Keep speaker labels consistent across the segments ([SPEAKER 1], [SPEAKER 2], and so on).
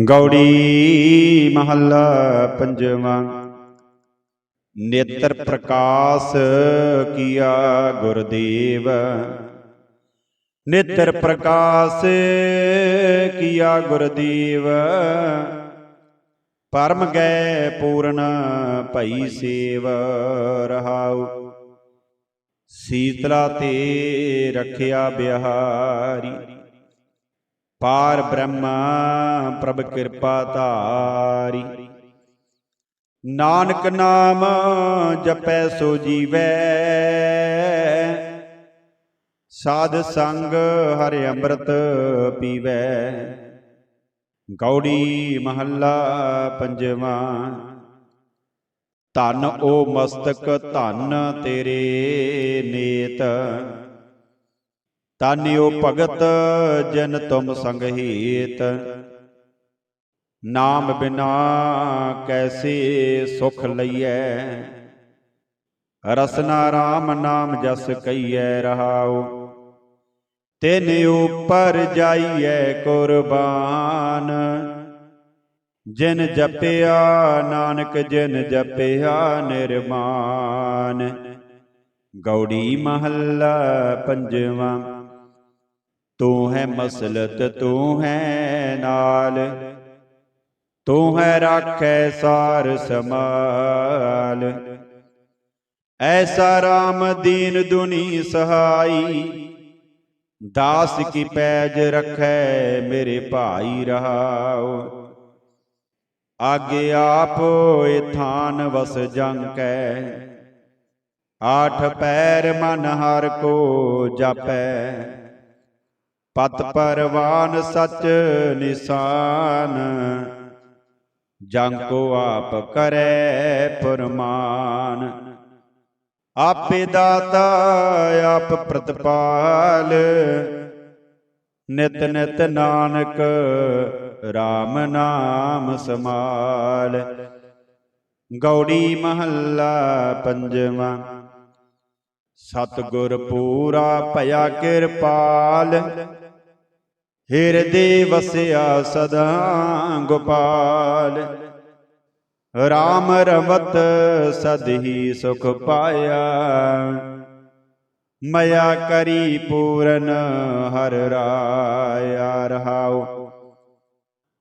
[SPEAKER 1] ਗੌੜੀ ਮਹੱਲਾ ਪੰਜਵਾਂ। ਨੇਤਰ ਪ੍ਰਕਾਸ਼ ਕੀਆ ਗੁਰਦੇਵ। ਨੇਤਰ ਪ੍ਰਕਾਸ਼ ਕੀਆ ਗੁਰਦੇਵ। ਪਰਮ ਗਏ ਪੂਰਨ ਭਈ ਸੇਵ ਰਹਾਉ। ਸੀਤਲਾ ਤੇ ਰੱਖਿਆ ਬਿਹਾਰੀ। ਪਾਰ ਬ੍ਰਹਮਾ ਪ੍ਰਭ ਕਿਰਪਾ ਧਾਰੀ। ਨਾਨਕ ਨਾਮ ਜਪੈ ਸੋ ਜੀਵੈ। ਸਾਧ ਸੰਗ ਹਰਿ ਅੰਮ੍ਰਿਤ ਪੀਵੈ। ਗੌੜੀ ਮਹੱਲਾ ਪੰਜਵਾਂ। ਧਨ ਓ ਮਸਤਕ ਧਨ ਤੇਰੇ ਨੇਤ। ਤਾਨਿਓ ਭਗਤ ਜਿਨ ਤੁਮ ਸੰਗਹੀਤ। ਨਾਮ ਬਿਨਾ ਕੈਸੇ ਸੁਖ ਲਈਐ? ਰਸਨਾ RAM ਨਾਮ ਜਸ ਕਈਐ ਰਹਾਉ। ਤਿਨ ਉਪਰ ਜਾਈਐ ਕੁਰਬਾਨ। ਜਿਨ ਜਪਿਆ ਨਾਨਕ ਜਿਨ ਜਪਿਆ ਨਿਰਮਾਨ। ਗੌੜੀ ਮਹੱਲਾ ਪੰਜਵਾਂ। ਤੂੰ ਹੈ ਮਸਲਤ, ਤੂੰ ਹੈ ਨਾਲ। ਤੂੰ ਹੈ ਰਾਖੈ ਸਾਰ ਸਮਾਲ ਐਸਾ RAM ਦੀਨ ਦੁਨੀ ਸਹਾਈ। ਦਾਸ ਕੀ ਪੈਜ ਰਖੈ ਮੇਰੇ ਭਾਈ ਰਹਾਉ। ਆਗੇ ਆਪ ਏ ਥਾਨ ਵਸ ਜੰਕੈ ਆਠ ਪੈਰ ਮਨ ਹਰ ਕੋ ਜਾਪੈ। ਪਤ ਪਰਵਾਨ ਸਚ ਨਿਸ਼ਾਨ, ਜੰਗ ਕੋ ਆਪ ਕਰੈ ਫਰਮਾਨ। ਆਪੇ ਦਾਤਾ ਆਪ ਪ੍ਰਤਪਾਲ, ਨਿਤ ਨਿਤ ਨਾਨਕ RAM ਨਾਮ ਸਮਾਲ। ਗੌੜੀ ਮਹੱਲਾ ਪੰਜਵਾਂ, ਸਤਗੁਰ ਪੂਰਾ ਭਇਆ ਕਿਰਪਾਲ ਹਿਰਦੇ ਵਸਿਆ ਸਦਾ ਗੋਪਾਲ। RAM ਰਵਤ ਸਦਹੀ ਸੁਖ ਪਾਇਆ। ਮਇਆ ਕਰੀ ਪੂਰਨ ਹਰ ਰਾਇਆ ਰਹਾਉ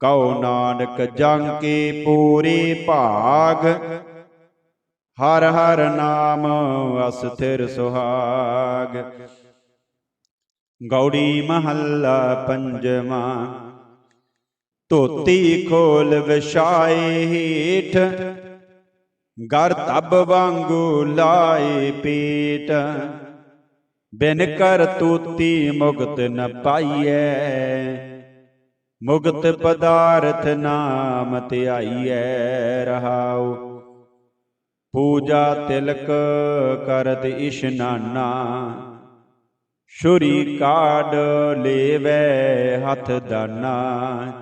[SPEAKER 1] ਕਉ ਨਾਨਕ ਜੰਗ ਕੇ ਪੂਰੇ ਭਾਗ। ਹਰ ਹਰ ਨਾਮ ਅਸਥਿਰ ਸੁਹਾਗ। ਗੌੜੀ ਮਹੱਲਾ ਪੰਜਵਾਂ। ਧੋਤੀ ਖੋਲ ਵਿਛਾਏ ਹੀਠ ਗਰ ਤਬ ਵਾਂਗੂ ਲਾਏ ਪੀਟ। ਬਿਨ ਕਰ ਤੂਤੀ ਮੁਕਤ ਨ ਪਾਈਐ ਮੁਕਤ ਪਦਾਰਥ ਨਾਮ ਧਿਆਈਐ ਰਹਾਉ। ਪੂਜਾ ਤਿਲਕ ਕਰਤ ਇਸ਼ਨਾਨਾ ਸ਼ੁਰੀ ਕਾੜ ਲੇਵੈ ਹੱਥ ਦਾਨਾ।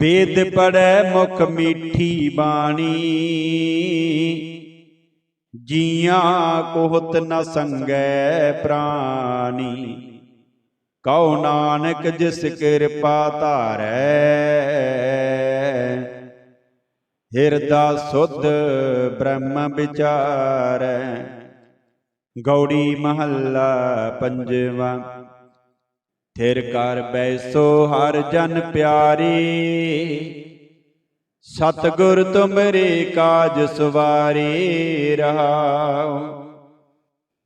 [SPEAKER 1] ਵੇਦ ਪੜੈ ਮੁਖ ਮੀਠੀ ਬਾਣੀ। ਜੀਆਂ ਕੋਹਤ ਨ ਸੰਗੈ ਪ੍ਰਾਨੀ ਕਉ ਨਾਨਕ ਜਿਸ ਕਿਰਪਾ ਧਾਰੈ। ਹਿਰਦਾ ਸੁਧ ਬ੍ਰਹਮ ਵਿਚਾਰੈ। ਗੌੜੀ ਮਹੱਲਾ ਪੰਜਵਾਂ। ਥਿਰ ਕਰ ਬੈਸੋ ਹਰ ਜਨ ਪਿਆਰੇ। ਸਤਗੁਰ ਤੁਮਰੇ ਕਾਜ ਸਵਾਰੇ ਰਹਾਉ।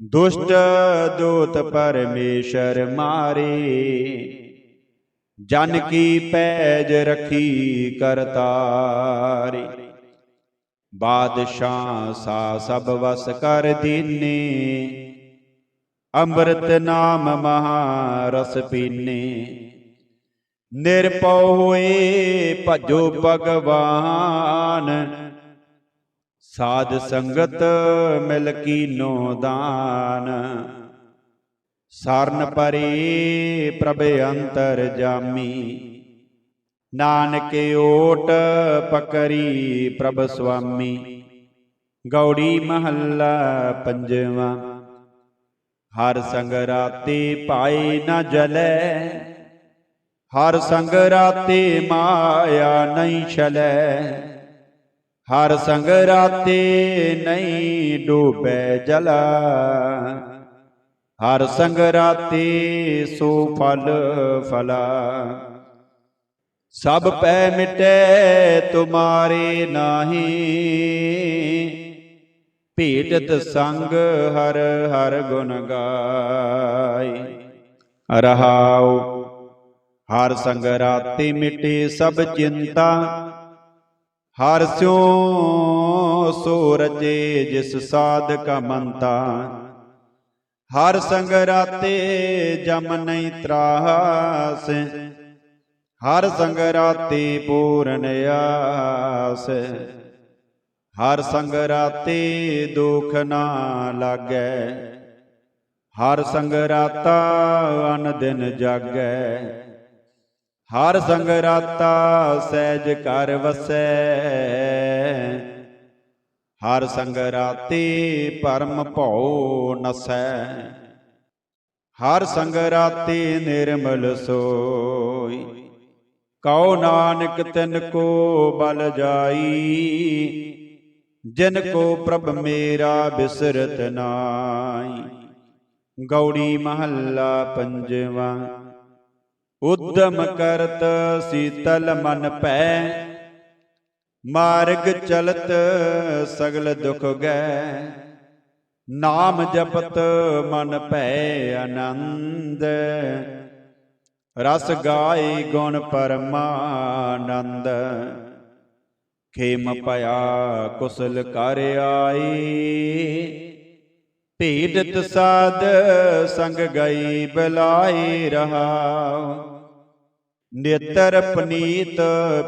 [SPEAKER 1] ਦੁਸ਼ਟ ਦੋਤ ਪਰਮੇਸ਼ਰ ਮਾਰੇ। ਜਨ ਕੀ ਪੈਜ ਰਖੀ ਕਰਤਾਰੀ। ਬਾਦਸ਼ਾਹ ਸਾ ਸਭ ਵਸ ਕਰ ਦੀਨੇ, ਅੰਮ੍ਰਿਤ ਨਾਮ ਮਹਾ ਰਸ ਪੀਨੇ। ਨਿਰਪਉ ਹੋਏ ਭਜੋ ਭਗਵਾਨ, ਸਾਧ ਸੰਗਤ ਮਿਲ ਕੀਨੋ ਦਾਨ। ਸਰਨ ਪਰੇ ਪ੍ਰਭ ਅੰਤਰ ਜਾਮੀ ਨਾਨਕ ਓਟ ਪਕਰੀ ਪ੍ਰਭ ਸੁਆਮੀ। ਗੌੜੀ ਮਹੱਲਾ ਪੰਜਵਾਂ। ਹਰ ਸੰਗ ਰਾਤੀ ਪਾਈ ਨ ਜਲੈ, ਹਰ ਸੰਗ ਰਾਤੇ ਮਾਇਆ ਨਹੀਂ ਛਲੈ। ਹਰ ਸੰਗ ਰਾਤੇ ਨਹੀਂ ਡੂਬੈ ਜਲਾ, ਹਰ ਸੰਗ ਰਾਤੇ ਸੋ ਫਲ ਫਲਾ। ਸਭ ਪੈ ਮਿਟੈ ਤੁਮਾਰੇ ਨਾਹੀ। ਭੇਟਤ ਸੰਗ ਹਰ ਹਰ ਗੁਣ ਗਾਈ। ਰਹਾਉ, ਹਰ ਸੰਗ ਰਾਤੇ ਮਿਟੇ ਸਭ ਚਿੰਤਾ। ਹਰ ਸਿਉ ਸੋ ਰਚੇ ਜਿਸ ਸਾਧ ਕਾ ਮੰਤਾ। ਹਰ ਸੰਗ ਰਾਤੇ ਜਮ ਨਹੀਂ ਤਰਾਸ। ਹਰ ਸੰਗ ਰਾਤੇ ਪੂਰਨ ਆਸ। ਹਰ ਸੰਗ ਰਾਤੇ ਦੁਖ ਨਾ ਲਾਗੈ। ਹਰ ਸੰਗ ਰਾਤਾ ਅਨ ਦਿਨ ਜਾਗੈ। ਹਰ ਸੰਗ ਰਾਤਾ ਸਹਿਜ ਕਰ ਵਸੈ। ਹਰ ਸੰਗ ਰਾਤੇ ਪਰਮ ਭਉ ਨਸੈ। ਹਰ ਸੰਗ ਰਾਤੇ ਨਿਰਮਲ ਸੋਈ। ਕਉ ਨਾਨਕ ਤਿਨ ਕੋ ਬਲ ਜਾਈ, ਜਿਨ ਕੋ ਪ੍ਰਭ ਮੇਰਾ ਬਿਸਰਤ ਨਾਈ। ਗੌੜੀ ਮਹੱਲਾ ਪੰਜਵਾ, ਉਦਮ ਕਰਤ ਸੀਤਲ ਮਨ ਪੈ ਮਾਰਗ ਚਲਤ ਸਗਲ ਦੁਖ ਗੈ। ਨਾਮ ਜਪਤ ਮਨ ਭੈ ਆਨੰਦ ਰਸ ਗਾਏ ਗੁਣ ਪਰਮਾਨੰਦ। ਖੇਮ ਭਇਆ ਕੁਸਲ ਕਰ ਆਈ। ਭੇਡਤ ਸਾਧ ਸੰਗ ਗਈ ਬਲਾਈ ਰਹਾ। ਨੇਤਰ ਪਨੀਤ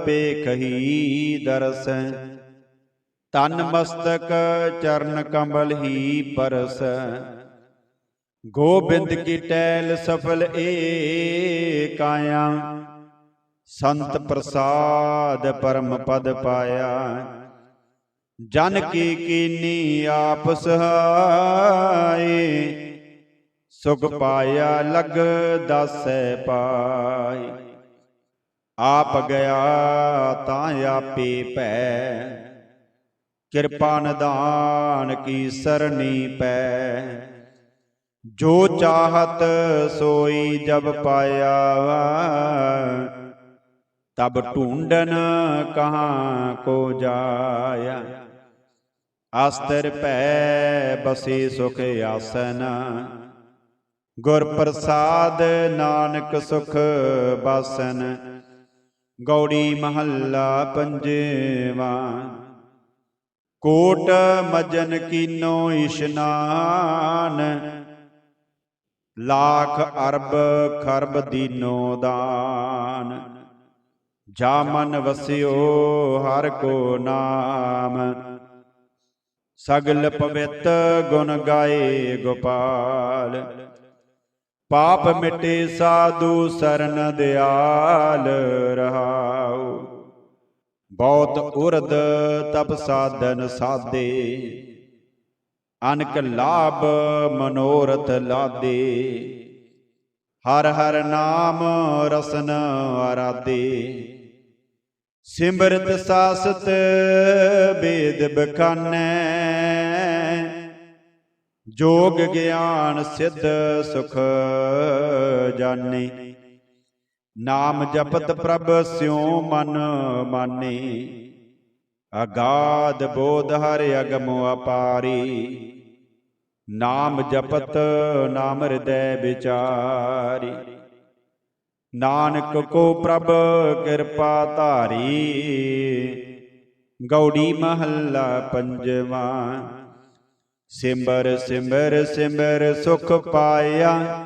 [SPEAKER 1] ਪੇਖਹੀ ਦਰਸ। ਤਨ ਮਸਤਕ ਚਰਨ ਕਮਲ ਹੀ ਪਰਸ। ਗੋਬਿੰਦ ਕੀ ਟੈਲ ਸਫਲ ਏ ਕਾਇਆ ਸੰਤ ਪ੍ਰਸਾਦ ਪਰਮ ਪਦ ਪਾਇਆ। ਜਨ ਕੀ ਕੀਨੀ ਆਪ ਸਹਾਏ। ਸੁਖ ਪਾਇਆ ਲਗ ਦਾਸੈ ਪਾਈ ਆਪ ਗਿਆ ਤਾਂ ਆਪੇ ਭੈ ਕਿਰਪਾ ਨਿਦਾਨ ਕੀ ਸਰਣੀ ਪੈ। ਜੋ ਚਾਹਤ ਸੋਈ ਜਬ ਪਾਇਆ ਤਬ ਢੂੰਡਨ ਕਹਾਂ ਕੋ ਜਾਇਆ। ਅਸਤਰ ਭੈ ਬਸੇ ਸੁਖ ਆਸਨ। ਗੁਰ ਪ੍ਰਸਾਦ ਨਾਨਕ ਸੁਖ ਬਾਸਨ। ਗੌੜੀ ਮਹੱਲਾ ਪੰਜਵਾ। ਕੋਟ ਮਜਨ ਕੀਨੋ ਇਸ਼ਨਾਨ। ਲੱਖ ਅਰਬ ਖਰਬ ਦੀਨੋ ਦਾਨ। ਜਾ ਮਨ ਵਸਿਓ ਹਰ ਕੋ ਨਾਮ। ਸਗਲ ਪਵਿੱਤ ਗੁਣ ਗਾਏ ਗੋਪਾਲ। ਪਾਪ ਮਿਟੇ ਸਾਧੂ ਸਰਨ ਦਿਆਲ ਰਹਾਉ। ਬਹੁਤ ਉਰਦ ਤਪ ਸਾਧਨ ਸਾਦੇ ਅਨਕ ਲਾਭ ਮਨੋਰਥ ਲਾਦੇ। ਹਰ ਹਰ ਨਾਮ ਰਸਨ ਆਰਾਦੇ ਸਿਮਰਤ ਸਾਸਤ ਬੇਦ ਬਖਾਨੈ। ਜੋਗ ਗਿਆਨ ਸਿੱਧ ਸੁਖ ਜਾਣੇ। ਨਾਮ ਜਪਤ ਪ੍ਰਭ ਸਿਉ ਮਨ ਮਾਨੇ। ਅਗਾਧ ਬੋਧ ਹਰਿ ਅਗਮ ਅਪਾਰੀ। ਨਾਮ ਜਪਤ ਨਾਮ ਹਿਰਦੈ ਵਿਚਾਰੀ। ਨਾਨਕ ਕੋ ਪ੍ਰਭ ਕਿਰਪਾ ਧਾਰੀ। ਗੌੜੀ ਮਹੱਲਾ ਪੰਜਵਾ। ਸਿਮਰ ਸਿਮਰ ਸਿਮਰ ਸੁਖ ਪਾਇਆ।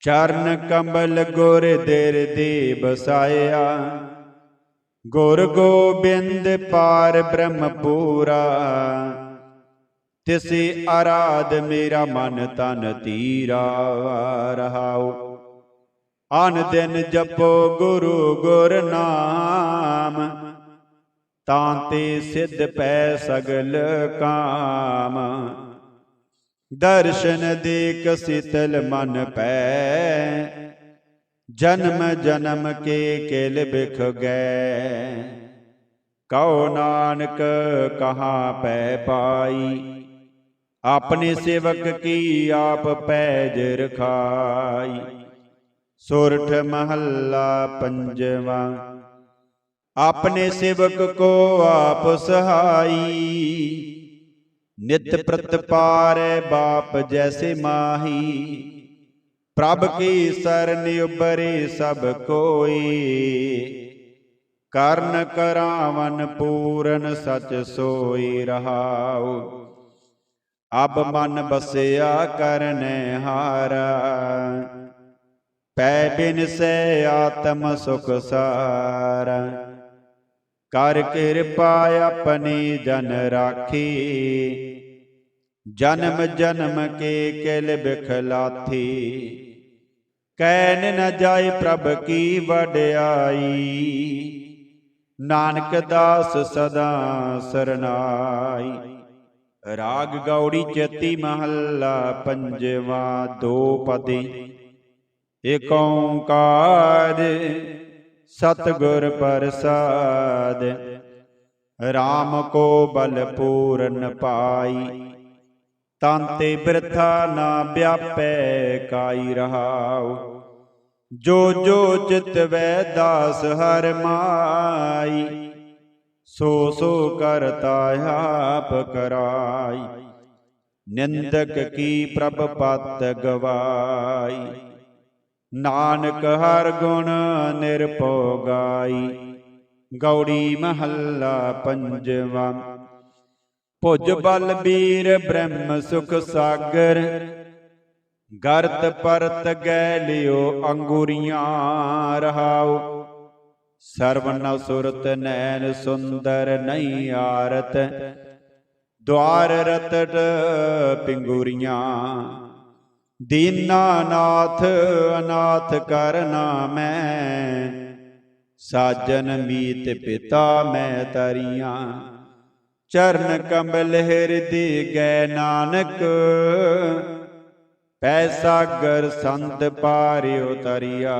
[SPEAKER 1] ਚਰਨ ਕਮਲ ਗੁਰ ਦੇਰ ਦੇ ਬਸਾਇਆ। ਗੁਰ ਗੋਬਿੰਦ ਪਾਰ ਬ੍ਰਹਮ ਪੂਰਾ ਤਿਸੀ ਆਰਾਧ ਮੇਰਾ ਮਨ ਤਨ ਤੀਰਾ, ਰਹਾਉ। ਅਨ ਦਿਨ ਜਪੋ ਗੁਰੂ ਗੁਰ ਨਾਮ ਤਾਂ ਤੇ ਸਿੱਧ ਪੈ ਸਗਲ ਕਾਮ। ਦਰਸ਼ਨ ਦੇ ਸਿਤਲ ਮਨ ਪੈ ਜਨਮ ਜਨਮ ਕੇ ਕਿਲ ਬਿਖ ਗਏ। ਕਉ ਨਾਨਕ ਕਹਾ ਪੈ ਪਾਈ। ਆਪਣੇ ਸੇਵਕ ਕੀ ਆਪ ਪੈਜ ਰਖਾਈ ਸੁਰਠ ਮਹੱਲਾ ਪੰਜਵਾ। ਆਪਣੇ ਸੇਵਕ ਕੋ ਆਪ ਸਹਾਈ। ਨਿਤ ਪ੍ਰਤਪਾਰੈ ਬਾਪ ਜੈਸੇ ਮਾਹੀ। ਪ੍ਰਭ ਕੀ ਸਰਨ ਉਬਰੇ ਸਭ ਕੋਈ। ਕਰਨ ਕਰਾਵਨ ਪੂਰਨ ਸਚ ਸੋਈ ਰਹਾਉ। ਅਬ ਮਨ ਬਸਿਆ ਕਰਨ ਹਾਰਾ। ਪੈ ਬਿਨ ਸੇ ਆਤਮ ਸੁਖ ਸਾਰ। ਕਰ ਕਿਰਪਾ ਆਪਣੀ ਜਨ ਰਾਖੀ। ਜਨਮ ਜਨਮ ਕੇ ਕਿਲ ਬਿਖਲਾਥੀ ਕਹਿਨ ਨ ਜਾਏ ਪ੍ਰਭ ਕੀ ਵਡਿਆਈ। ਨਾਨਕ ਦਾਸ ਸਦਾ ਸਰਨਾਈ। ਰਾਗ ਗੌੜੀ ਚੇਤੀ ਮਹੱਲਾ ਪੰਜਵਾ ਦੋ ਪਦੀ। ਏਕ ਓੰਕਾਰ ਸਤਿਗੁਰ ਪ੍ਰਸਾਦ। RAM ਕੋ ਬਲ ਪੂਰਨ ਪਾਈ। ਤਨ ਤੇ ਬਿਰਥਾ ਨਾ ਵਿਆਪੈ ਕਾਈ ਰਹਾਉ। ਜੋ ਜੋ ਚਿਤ ਵੈ ਦਾਸ ਹਰ ਮਾਈ, ਸੋ ਸੋ ਕਰਤਾ ਆਪ ਕਰਾਈ। ਨਿੰਦਕ ਕੀ ਪ੍ਰਭ ਪਤ ਗਵਾਈ। ਨਾਨਕ ਹਰ ਗੁਣ ਨਿਰਭਉ ਗਾਈ। ਗੌੜੀ ਮਹੱਲਾ ਪੰਜਵਾ ਭੁਜ ਬਲ ਬੀਰ ਬ੍ਰਹਮ ਸੁਖ ਸਾਗਰ। ਗਰਤ ਪਰਤ ਗੈ ਲਿਓ ਅੰਗੁਰੀਆਂ ਰਹਾਉ ਸਰਵਨ ਸੁਰਤ ਨੈਣ ਸੁੰਦਰ ਨਹੀਂ ਆਰਤ। ਦਵਾਰ ਰਤਟ ਪਿੰਗੁਰੀਆਂ। ਦੀਨਾਨਾਥ ਅਨਾਥ ਕਰਨਾ ਮੈਂ ਸਾਜਨ ਮੀਤ ਪਿਤਾ ਮੈਂ ਤਰੀਆਂ। ਚਰਨ ਕਮਲ ਹਿਰਦੀ ਗੈ ਨਾਨਕ। ਪੈ ਸਾਗਰ ਸੰਤ ਪਾਰਿਓ ਉਤਰਿਆ